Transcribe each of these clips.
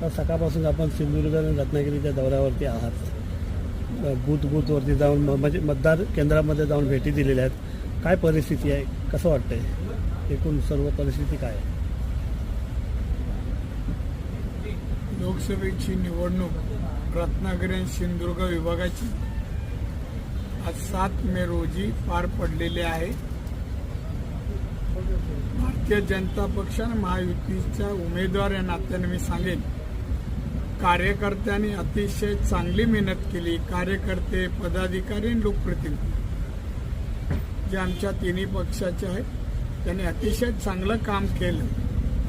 तर सकाळपासून आपण सिंधुदुर्ग आणि रत्नागिरीच्या दौऱ्यावरती आहात. बूथ बूथवरती जाऊन म- म्हणजे मतदार केंद्रामध्ये जाऊन भेटी दिलेल्या आहेत. काय परिस्थिती आहे? कसं वाटतंय? एकूण सर्व परिस्थिती काय आहे? लोकसभेची निवडणूक रत्नागिरी आणि सिंधुदुर्ग विभागाची. आज सात मे रोजी पार पडलेली आहे. भारतीय जनता पक्ष आणि महायुतीच्या उमेदवार या नात्याने मी सांगेन. कार्यकर्त्यांनी अतिशय चांगली मेहनत केली. कार्यकर्ते पदाधिकारी आणि लोकप्रतिनिधी. जे आमच्या तिन्ही पक्षाचे आहेत त्यांनी अतिशय चांगलं काम केलं.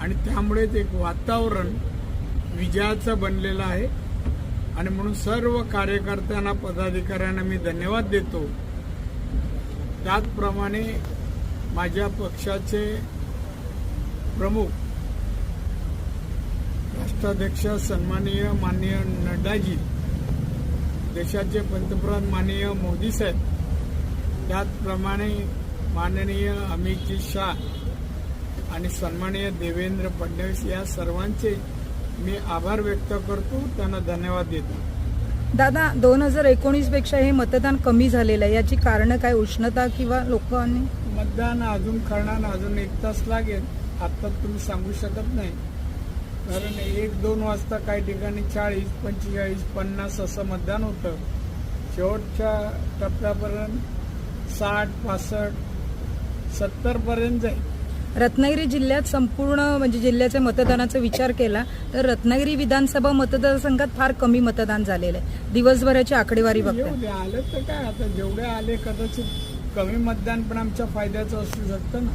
आणि त्यामुळेच एक वातावरण विजयाचं बनलेलं आहे. आणि म्हणून सर्व कार्यकर्त्यांना पदाधिकाऱ्यांना मी धन्यवाद देतो. त्याचप्रमाणे माझ्या पक्षाचे प्रमुख राष्ट्राध्यक्ष सन्माननीय माननीय नड्डाजी देशाचे पंतप्रधान माननीय मोदी साहेब त्याचप्रमाणे माननीय अमितजी शाह आणि सन्माननीय देवेंद्र फडणवीस या सर्वांचे मी आभार व्यक्त करतो. त्यांना धन्यवाद देतो. दादा दोन हजार एकोणीसपेक्षा हे मतदान कमी झालेलं आहे. याची कारण काय? उष्णता किंवा लोकांनी? मतदान अजून करणार अजून एक तास लागेल. आता तुम्ही सांगू शकत नाही. कारण एक दोन वाजता काही ठिकाणी चाळीस पंचेचाळीस पन्नास असं मतदान होतं. शेवटच्या टप्प्यापर्यंत साठ पासष्ट सत्तर पर्यंत जाईल. रत्नागिरी जिल्ह्यात संपूर्ण म्हणजे जिल्ह्याच्या मतदानाचा विचार केला तर रत्नागिरी विधानसभा मतदारसंघात फार कमी मतदान झालेलं आहे. दिवसभराची आकडेवारी बघता आलं तर काय? आता जेवढे आले कदाचित कमी मतदान पण आमच्या फायद्याचं असू शकतं ना.